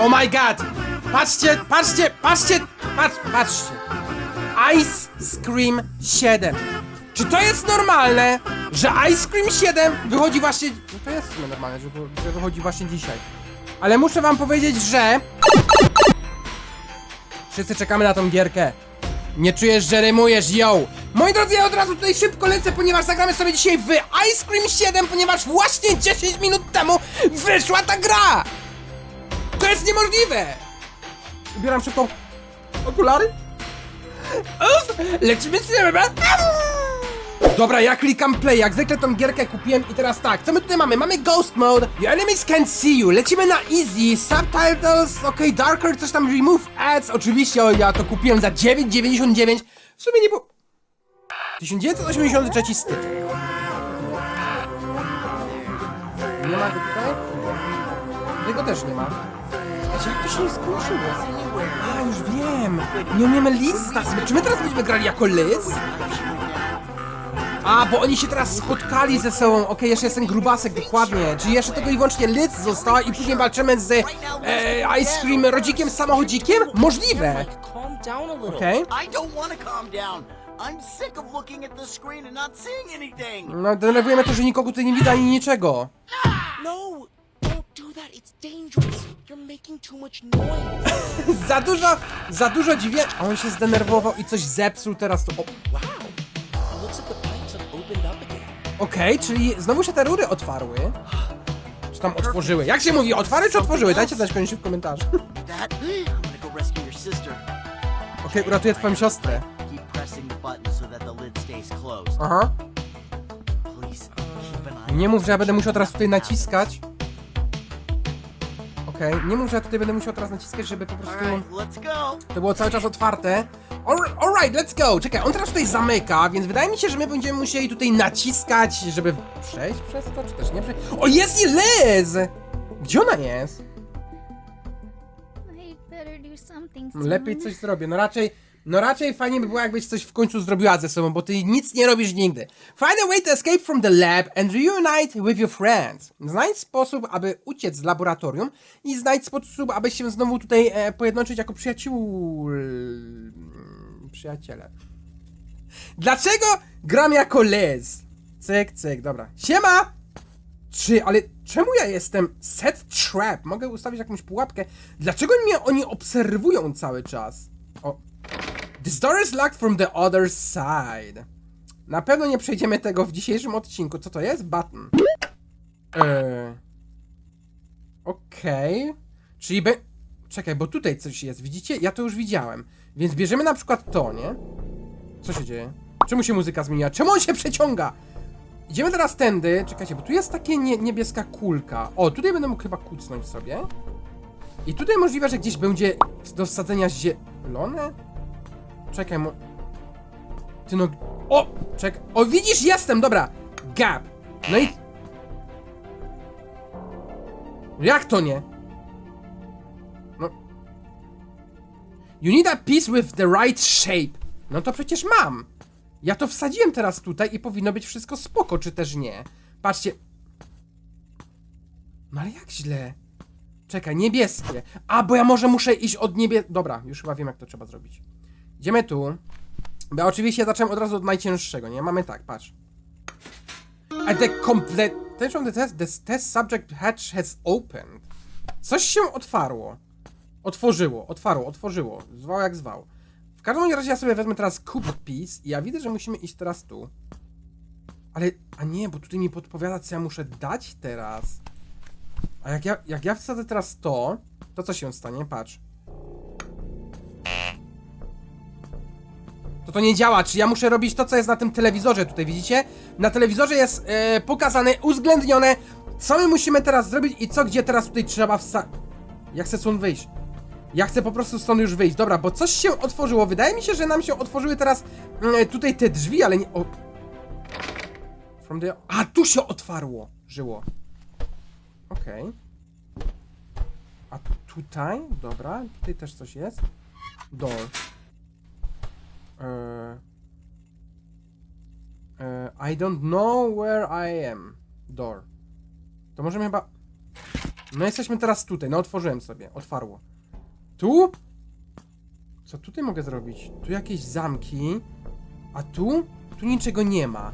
Oh my god! Patrzcie, patrzcie, patrzcie, patrz, patrzcie. Ice Scream 7. Czy to jest normalne, że Ice Cream 7 wychodzi właśnie... No to jest normalne, że, że wychodzi właśnie dzisiaj. Ale muszę wam powiedzieć, że... Wszyscy czekamy na tą gierkę. Nie czujesz, że rymujesz, yo! Moi drodzy, ja od razu tutaj szybko lecę, ponieważ zagramy sobie dzisiaj w Ice Cream 7, ponieważ właśnie 10 minut temu wyszła ta gra! To jest niemożliwe! Ubieram szybko okulary. Uf, lecimy z filmem! Dobra, ja klikam play, jak zwykle tą gierkę kupiłem i teraz tak, co my tutaj mamy? Mamy Ghost Mode, Your enemies can't see you, lecimy na Easy, Subtitles, ok, Darker, coś tam, Remove Ads, oczywiście, o, ja to kupiłem za 9,99, w sumie nie było... 1983 styczeń. Nie ma tutaj? Tego też nie ma. Jak to się nie skończyło? Ja już wiem. Nie umiemy lista. Czy my teraz będziemy grali jako Liz? A, bo oni się teraz spotkali ze sobą. Okej, jeszcze jest ten grubasek, dokładnie. Czyli jeszcze tylko i wyłącznie Liz została i później walczymy z e, Ice Cream rodzikiem samochodzikiem? Możliwe. Calm down a little. Okej. I don't want to calm down. I'm sick of looking at the screen and not seeing anything. No, denerwujemy to, że nikogo tutaj nie widać ani niczego. No, that. It's dangerous. You're making too much noise. Za dużo, za dużo dziwię. A on się zdenerwował i coś zepsuł teraz. To... o, wow. It looks like the pipes have opened up again. Okej, czyli znowu się te rury otwarły. Czy tam otworzyły? Jak się mówi, otwarły czy otworzyły? Dajcie znać koniecznie w komentarzu. Okej, uratuję twoją siostrę. Aha. Nie mów, że ja będę musiał teraz tutaj naciskać. Okej, nie mów, że ja tutaj będę musiał teraz naciskać, żeby po prostu All right, let's go. to było cały czas otwarte. All- Alright, let's go! Czekaj, on teraz tutaj zamyka, więc wydaje mi się, że my będziemy musieli tutaj naciskać, żeby przejść przez to, czy też nie przejść. O, jest i Liz! Gdzie ona jest? I better do something soon. Lepiej coś zrobię. No raczej, no raczej fajnie by było, jakbyś coś w końcu zrobiła ze sobą, bo ty nic nie robisz nigdy. Find a way to escape from the lab and reunite with your friends. Znajdź sposób, aby uciec z laboratorium i znajdź sposób, aby się znowu tutaj e, pojednoczyć jako przyjaciół... Przyjaciele. Dlaczego gram jako Liz? Cyk, cyk, dobra. Siema! Czy, ale czemu ja jestem set trap? Mogę ustawić jakąś pułapkę. Dlaczego mnie oni obserwują cały czas? O. This door is locked from the other side. Na pewno nie przejdziemy tego w dzisiejszym odcinku. Co to jest? Button. Eee. Okej. Czyli be... Czekaj, bo tutaj coś jest, widzicie? Ja to już widziałem. Więc bierzemy na przykład to, nie? Co się dzieje? Czemu się muzyka zmieniła? Czemu on się przeciąga? Idziemy teraz tędy. Czekajcie, bo tu jest takie nie, niebieska kulka. O, tutaj będę mógł chyba kucnąć sobie. I tutaj możliwe, że gdzieś będzie do wsadzenia zielone? Czekaj, mo... Ty no... O! Czekaj. O, widzisz, jestem, dobra. Gap. No i... Jak to nie? No... You need a piece with the right shape. No to przecież mam. Ja to wsadziłem teraz tutaj i powinno być wszystko spoko, czy też nie? Patrzcie. No ale jak źle? Czekaj, niebieskie. A, bo ja może muszę iść od niebie... Dobra, już chyba wiem, jak to trzeba zrobić. Idziemy tu. Bo ja oczywiście zacząłem od razu od najcięższego, nie? Mamy tak, patrz. A the complete... Attention the test, the test subject hatch has opened. Coś się otwarło. Otworzyło, otwarło, otworzyło. Zwał jak zwał. W każdym razie ja sobie wezmę teraz cube piece i ja widzę, że musimy iść teraz tu. Ale, a nie, bo tutaj mi podpowiada, co ja muszę dać teraz. A jak ja, jak ja wsadzę teraz to, to co się stanie? Patrz. To nie działa, czy ja muszę robić to, co jest na tym telewizorze tutaj, widzicie? Na telewizorze jest e, pokazane, uwzględnione, co my musimy teraz zrobić i co, gdzie teraz tutaj trzeba wsa... Ja chcę stąd wyjść. Ja chcę po prostu stąd już wyjść. Dobra, bo coś się otworzyło. Wydaje mi się, że nam się otworzyły teraz mm, tutaj te drzwi, ale nie... O... From the... A, tu się otwarło. Żyło. Okej. A tutaj? Dobra, tutaj też coś jest. Door. Eee... Eee, I don't know where I am. Door. To możemy chyba... No jesteśmy teraz tutaj, no otworzyłem sobie, otwarło. Tu? Co tutaj mogę zrobić? Tu jakieś zamki, a tu? Tu niczego nie ma.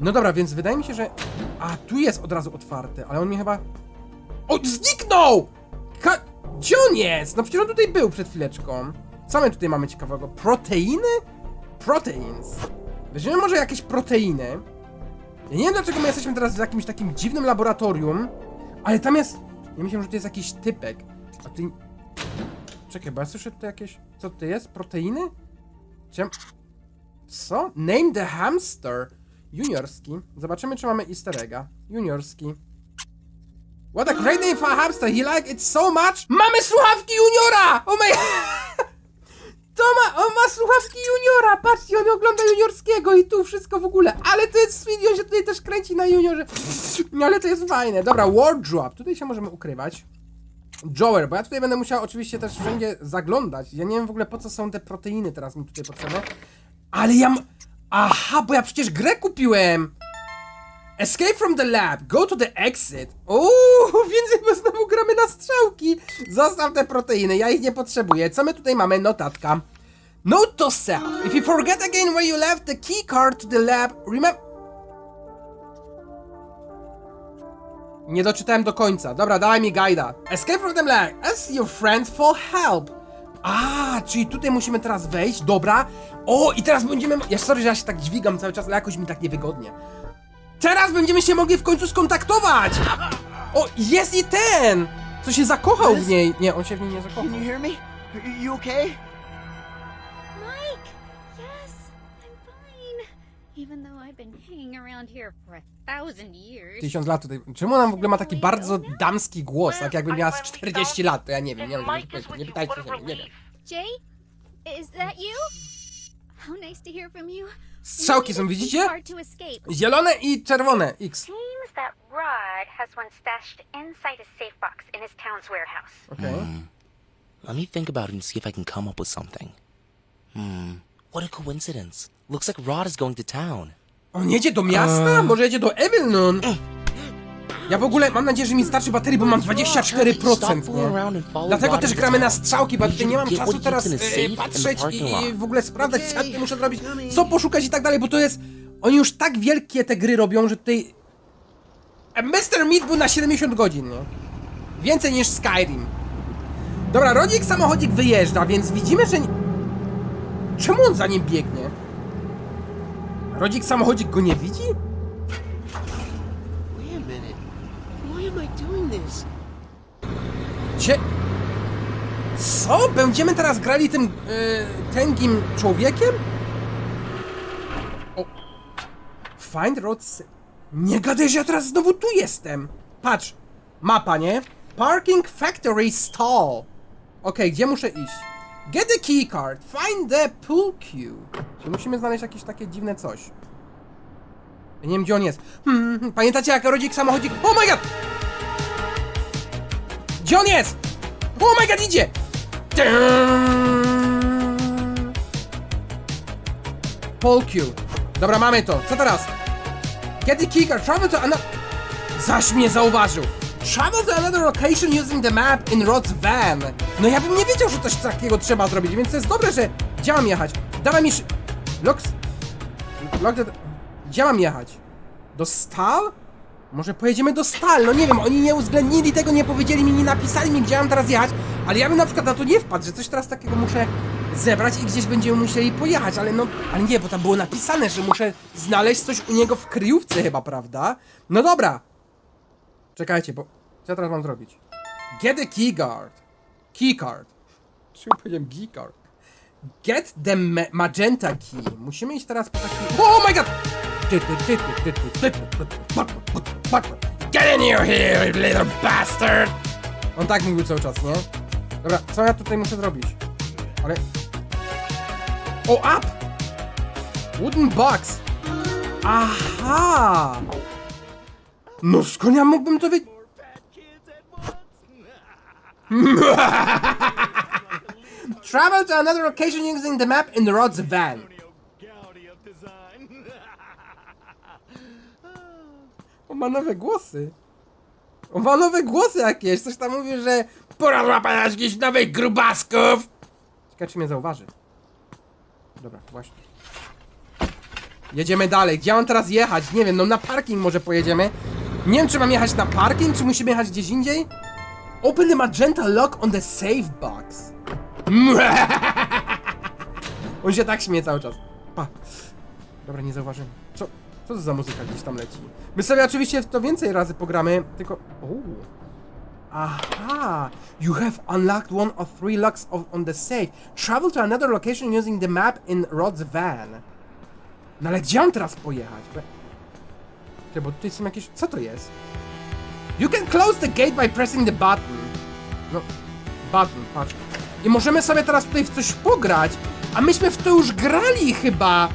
No dobra, więc wydaje mi się, że... A, tu jest od razu otwarte, ale on mnie chyba... O, zniknął! Ka... Gdzie on jest? No przecież on tutaj był przed chwileczką. Co my tutaj mamy ciekawego? Proteiny? Proteins. Weźmiemy może jakieś proteiny. Ja nie wiem dlaczego my jesteśmy teraz w jakimś takim dziwnym laboratorium, ale tam jest... Ja myślałem, że to jest jakiś typek. A ty... Czekaj, bo ja słyszę tutaj jakieś... Co to jest? Proteiny? Ja... Co? Name the hamster. Juniorski. Zobaczymy, czy mamy easter egga. Juniorski. What a great name for a hamster. He like it so much. Mamy słuchawki juniora! Oh my... To ma, on ma słuchawki juniora, patrzcie, on ogląda juniorskiego i tu wszystko w ogóle, ale to jest sweet, on się tutaj też kręci na juniorze, no ale to jest fajne, dobra, wardrobe, tutaj się możemy ukrywać, Jower, bo ja tutaj będę musiał oczywiście też wszędzie zaglądać, ja nie wiem w ogóle po co są te proteiny teraz mi tutaj potrzebne, ale ja, aha, bo ja przecież grę kupiłem, Escape from the lab, go to the exit. Uuu, więc chyba znowu gramy na strzałki. Zostaw te proteiny, ja ich nie potrzebuję. Co my tutaj mamy? Notatka. Note to self. If you forget again where you left the key card to the lab, remember... Nie doczytałem do końca. Dobra, dawaj mi guida. Escape from the lab. Ask your friend for help. A, czyli tutaj musimy teraz wejść, dobra. O, i teraz będziemy... Ja sorry, że ja się tak dźwigam cały czas, ale jakoś mi tak niewygodnie. Teraz będziemy się mogli w końcu skontaktować! O, jest i ten! Co się zakochał w niej. Nie, on się w niej nie zakochał. Can you hear me? Are you okay? Mike! Yes, I'm fine. Even though I've been hanging around here for a thousand years. Tysiąc lat tutaj. Czemu ona w ogóle ma taki bardzo damski głos, tak jakby miała z 40 lat? To ja nie wiem, nie wiem, nie, nie pytajcie się, mnie, nie wiem. Jay? Is that you? How nice to hear from you. Strzałki są, widzicie? Zielone i czerwone. X. Okej. Let me think about it and see if I can come up with something. Hmm. What a coincidence. Looks like Rod is going to town. On jedzie do miasta? Może jedzie do Evilnon? Ja w ogóle mam nadzieję, że mi starczy baterii, bo mam 24%, nie? Dlatego też gramy na strzałki, bo tutaj nie mam czasu teraz e, patrzeć i, i w ogóle sprawdzać, co ja muszę zrobić, co poszukać i tak dalej, bo to jest... Oni już tak wielkie te gry robią, że tutaj... E, Mr. Meat był na 70 godzin, nie? Więcej niż Skyrim. Dobra, rodzik samochodzik wyjeżdża, więc widzimy, że... nie- Czemu on za nim biegnie? Rodzik samochodzik go nie widzi? This? Cie... Co? Będziemy teraz grali tym e, tęgim człowiekiem? O. Find road... s- Nie gadaj, że ja teraz znowu tu jestem! Patrz! Mapa, nie? Parking Factory Stall. Okej, gdzie muszę iść? Get the key card. Find the pool cue. Czyli musimy znaleźć jakieś takie dziwne coś. Nie wiem, gdzie on jest. Hmm, hmm, pamiętacie jak rodzik samochodzik... Oh my god! Gdzie on jest? Oh my god, idzie! Paul Q. Dobra, mamy to. Co teraz? Get the keycard. Travel to another... Zaś mnie zauważył. Travel to another location using the map in Rod's van. No ja bym nie wiedział, że coś takiego trzeba zrobić, więc to jest dobre, że... Gdzie mam jechać? Dawaj mi... the... Gdzie mam jechać? Do Stal? Może pojedziemy do Stal, no nie wiem, oni nie uwzględnili tego, nie powiedzieli mi, nie napisali mi, gdzie mam teraz jechać, ale ja bym na przykład na to nie wpadł, że coś teraz takiego muszę zebrać i gdzieś będziemy musieli pojechać, ale no, ale nie, bo tam było napisane, że muszę znaleźć coś u niego w kryjówce chyba, prawda? No dobra. Czekajcie, bo co ja teraz mam zrobić? Get the keycard. Keycard. Czemu powiedziałem keycard? Get the ma magenta key. Musimy iść teraz po taki... Oh my god! Get in here, you little bastard! On tak mówił cały czas, nie? Dobra, co ja tutaj muszę zrobić? Ale... O, up! Wooden box! Aha! No skąd ja mógłbym to wiedzieć? Travel to another location using the map in Rod's van. On ma nowe głosy. On ma nowe głosy jakieś, coś tam mówi, że pora złapać jakichś nowych grubasków. Ciekawe, czy mnie zauważy. Dobra, właśnie. Jedziemy dalej. Gdzie mam teraz jechać? Nie wiem, no na parking może pojedziemy. Nie wiem, czy mam jechać na parking, czy musimy jechać gdzieś indziej. Open the magenta lock on the save box. On się tak śmieje cały czas. Pa. Dobra, nie zauważyłem. Co, co to za muzyka gdzieś tam leci? My sobie oczywiście w to więcej razy pogramy, tylko... Uuu. Aha! You have unlocked one of three locks of, on the safe. Travel to another location using the map in Rod's van. No ale gdzie mam teraz pojechać? Ty, bo tutaj są jakieś... Co to jest? You can close the gate by pressing the button. No, button, patrz. I możemy sobie teraz tutaj w coś pograć, a myśmy w to już grali chyba.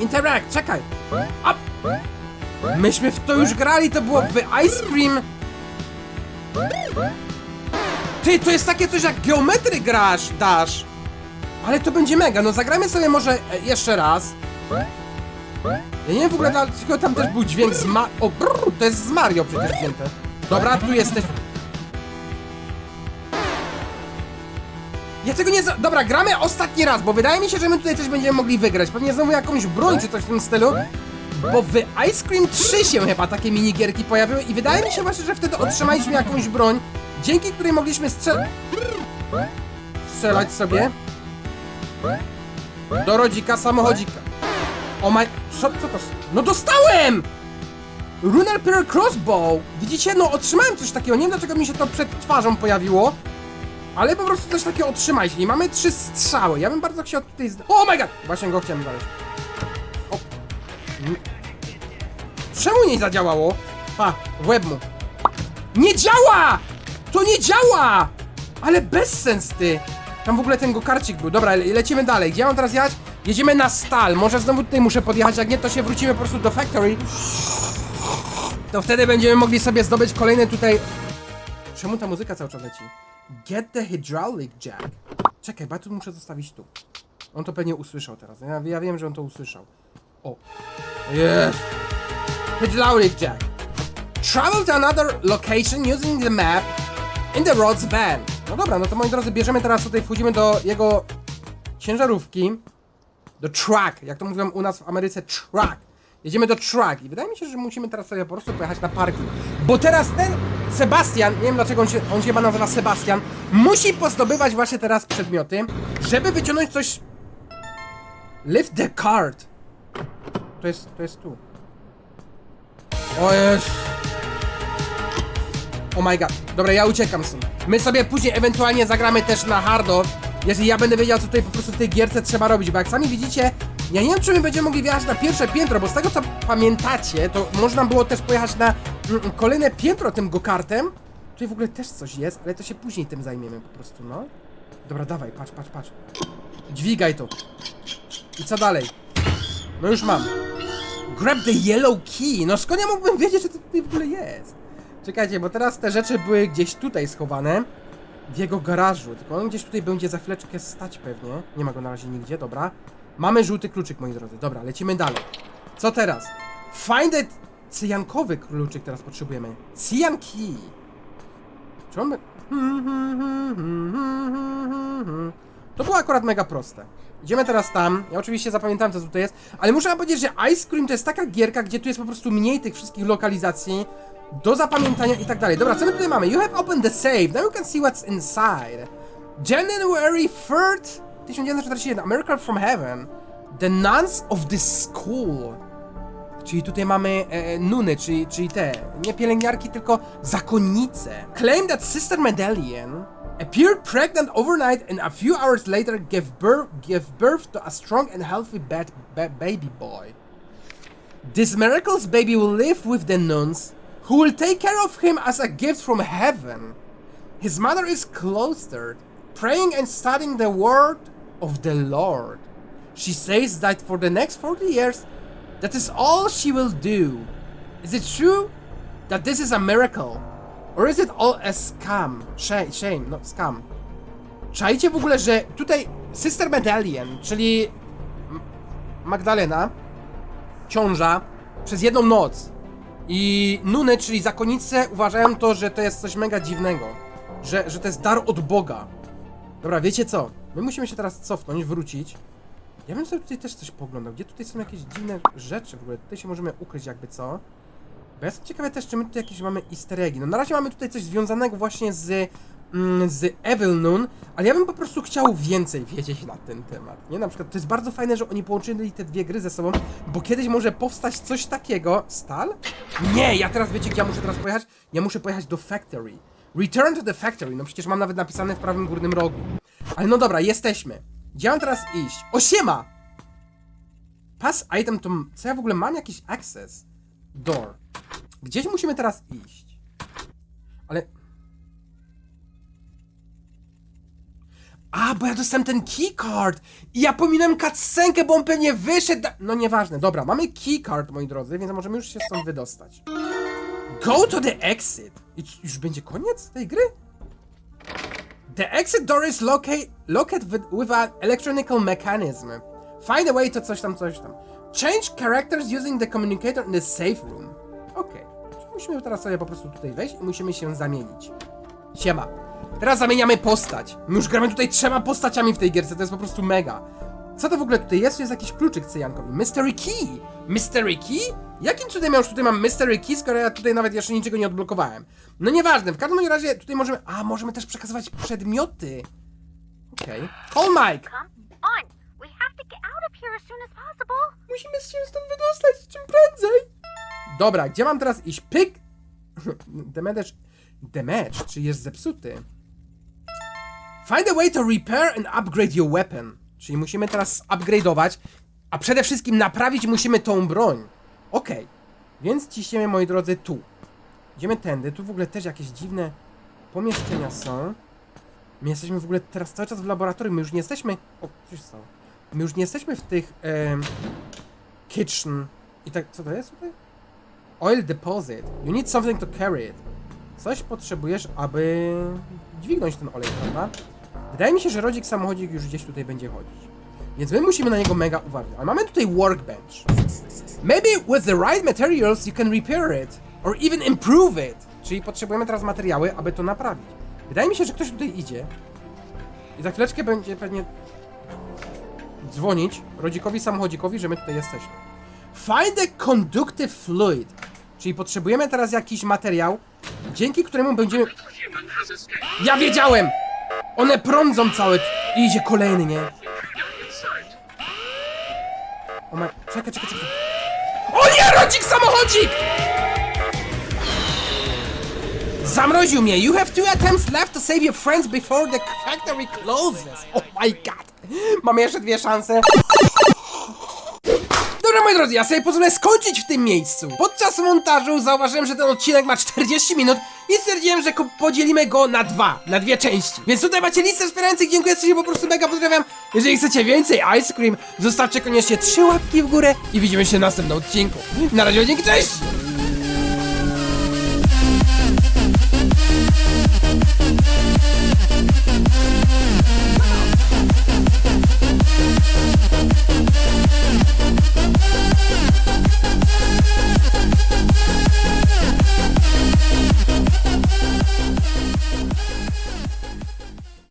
Interact, czekaj. A... Myśmy w to już grali, to było w Ice Cream. Ty, to jest takie coś jak geometry grasz, dasz. Ale to będzie mega, no zagrajmy sobie może e, jeszcze raz. Ja nie wiem w ogóle, dlaczego tam też był dźwięk z ma... O, brrr, to jest z Mario przecież wzięte. Dobra, tu jesteś. Ja tego nie za... Dobra, gramy ostatni raz, bo wydaje mi się, że my tutaj coś będziemy mogli wygrać. Pewnie znowu jakąś broń czy coś w tym stylu. Bo w Ice Cream 3 się chyba takie minigierki pojawiły i wydaje mi się właśnie, że wtedy otrzymaliśmy jakąś broń, dzięki której mogliśmy strzel... strzelać sobie do rodzika samochodzika. O my... Co, co to... s- No dostałem! Runner Pearl Crossbow! Widzicie, no otrzymałem coś takiego, nie wiem dlaczego mi się to przed twarzą pojawiło, ale po prostu coś takiego otrzymaliśmy. I mamy trzy strzały. Ja bym bardzo chciał tutaj... zd- Oh my god! Właśnie go chciałem znaleźć. O. N- Czemu nie zadziałało? Pa, w łeb mu. Nie działa! To nie działa! Ale bez sens ty! Tam w ogóle ten gokarcik był. Dobra, le lecimy dalej. Gdzie mam teraz jechać? Jedziemy na stal. Może znowu tutaj muszę podjechać. Jak nie, to się wrócimy po prostu do factory. To wtedy będziemy mogli sobie zdobyć kolejne tutaj... Czemu ta muzyka cały czas leci? Get the hydraulic jack. Czekaj, bo ja tu muszę zostawić tu. On to pewnie usłyszał teraz. Ja, ja wiem, że on to usłyszał. O. Jest. Hydraulic jack. Travel to another location using the map in the road's van. No dobra, no to moi drodzy, bierzemy teraz tutaj, wchodzimy do jego ciężarówki. Do truck, jak to mówią u nas w Ameryce, truck. Jedziemy do truck i wydaje mi się, że musimy teraz sobie po prostu pojechać na parking. Bo teraz ten Sebastian, nie wiem dlaczego on się, on się chyba nazywa Sebastian, musi pozdobywać właśnie teraz przedmioty, żeby wyciągnąć coś... Lift the cart. To jest, to jest tu. O jest. Oh my god. Dobra, ja uciekam stąd. My sobie później ewentualnie zagramy też na hardo, jeżeli ja będę wiedział, co tutaj po prostu w tej gierce trzeba robić, bo jak sami widzicie, ja nie wiem, czy my będziemy mogli wjechać na pierwsze piętro, bo z tego, co pamiętacie, to można było też pojechać na mm, kolejne piętro tym gokartem. Tutaj w ogóle też coś jest, ale to się później tym zajmiemy po prostu, no. Dobra, dawaj, patrz, patrz, patrz. Dźwigaj to. I co dalej? No już mam. Grab the yellow key. No skąd ja mógłbym wiedzieć, że to tutaj w ogóle jest? Czekajcie, bo teraz te rzeczy były gdzieś tutaj schowane. W jego garażu. Tylko on gdzieś tutaj będzie za chwileczkę stać pewnie. Nie ma go na razie nigdzie, dobra. Mamy żółty kluczyk, moi drodzy. Dobra, lecimy dalej. Co teraz? Find it... Cyjankowy kluczyk teraz potrzebujemy. Cyan key. Czy on... To było akurat mega proste. Idziemy teraz tam. Ja oczywiście zapamiętałem, co tutaj jest, ale muszę wam powiedzieć, że Ice Cream to jest taka gierka, gdzie tu jest po prostu mniej tych wszystkich lokalizacji do zapamiętania i tak dalej. Dobra, co my tutaj mamy? You have opened the safe. Now you can see what's inside. January 3rd, 1941. A miracle from heaven. The nuns of this school. Czyli tutaj mamy e, nuny, czyli, czyli te, nie pielęgniarki, tylko zakonnice. Claim that Sister Medallion appeared pregnant overnight and a few hours later gave birth, gave birth to a strong and healthy bad, ba- baby boy. This miracle's baby will live with the nuns, who will take care of him as a gift from heaven. His mother is cloistered, praying and studying the word of the Lord. She says that for the next 40 years, that is all she will do. Is it true that this is a miracle? Or is it all a scam? Shame, shame, no scam. Czajcie w ogóle, że tutaj Sister Medallion, czyli Magdalena, ciąża, przez jedną noc I Nuny, czyli zakonnice, uważają to, że to jest coś mega dziwnego. Że, że to jest dar od Boga. Dobra, wiecie co? My musimy się teraz cofnąć, wrócić. Ja bym sobie tutaj też coś poglądał. Gdzie tutaj są jakieś dziwne rzeczy w ogóle? Tutaj się możemy ukryć jakby co. Bo ja jestem ciekawy też, czy my tutaj jakieś mamy easter eggi. No na razie mamy tutaj coś związanego właśnie z, mm, z Evil Noon, ale ja bym po prostu chciał więcej wiedzieć na ten temat, nie? Na przykład to jest bardzo fajne, że oni połączyli te dwie gry ze sobą, bo kiedyś może powstać coś takiego... Stal? Nie, ja teraz wiecie, gdzie ja muszę teraz pojechać? Ja muszę pojechać do Factory. Return to the Factory, no przecież mam nawet napisane w prawym górnym rogu. Ale no dobra, jesteśmy. Gdzie mam teraz iść? O, siema! Pass item to... Co ja w ogóle mam jakiś access? Door. Gdzieś musimy teraz iść. Ale... A, bo ja dostałem ten keycard! I ja pominąłem cutscenkę, bo on pewnie wyszedł... No nieważne, dobra, mamy keycard, moi drodzy, więc możemy już się stąd wydostać. Go to the exit! I już będzie koniec tej gry? The exit door is locate, located with, an electronical mechanism. Find a way to coś tam, coś tam. Change characters using the communicator in the safe room. Okej. Czyli Musimy teraz sobie po prostu tutaj wejść i musimy się zamienić. Siema. Teraz zamieniamy postać. My już gramy tutaj trzema postaciami w tej gierce, to jest po prostu mega. Co to w ogóle tutaj jest? Jest jakiś kluczyk cyjankowy. Mystery Key! Mystery Key? Jakim cudem ja już tutaj mam Mystery Key, skoro ja tutaj nawet jeszcze niczego nie odblokowałem? No nieważne, w każdym razie tutaj możemy... A, możemy też przekazywać przedmioty. Okej. Call Mike! Musimy się stąd wydostać czym prędzej. Dobra, gdzie mam teraz iść? Pyk! Damage... Damage, czy jest zepsuty? Find a way to repair and upgrade your weapon. Czyli musimy teraz upgrade'ować, a przede wszystkim naprawić musimy tą broń. Okej. Więc ciśniemy, moi drodzy, tu. Idziemy tędy. Tu w ogóle też jakieś dziwne pomieszczenia są. My jesteśmy w ogóle teraz cały czas w laboratorium. My już nie jesteśmy... O, co się stało? My już nie jesteśmy w tych... kitchen. I tak, co to jest tutaj? Oil deposit. You need something to carry it. Coś potrzebujesz, aby dźwignąć ten olej, prawda? Wydaje mi się, że rodzik samochodzik już gdzieś tutaj będzie chodzić. Więc my musimy na niego mega uważać. Ale mamy tutaj workbench. Maybe with the right materials you can repair it. Or even improve it. Czyli potrzebujemy teraz materiały, aby to naprawić. Wydaje mi się, że ktoś tutaj idzie. I za chwileczkę będzie pewnie dzwonić rodzikowi samochodzikowi, że my tutaj jesteśmy. Find a conductive fluid. Czyli potrzebujemy teraz jakiś materiał, dzięki któremu będziemy... Ja wiedziałem! One prądzą całe... I idzie kolejny, nie? O ma... Czekaj, czekaj, czekaj. O nie! Rodzik samochodzik! Zamroził mnie. You have two attempts left to save your friends before the factory closes. Oh my god. Mamy jeszcze dwie szanse. Dobra, moi drodzy, ja sobie pozwolę skończyć w tym miejscu. Podczas montażu zauważyłem, że ten odcinek ma 40 minut i stwierdziłem, że podzielimy go na dwa, na dwie części. Więc tutaj macie listę wspierających, dziękuję, się po prostu mega pozdrawiam. Jeżeli chcecie więcej Ice Cream, zostawcie koniecznie trzy łapki w górę i widzimy się w następnym odcinku. Na razie, dzięki, cześć!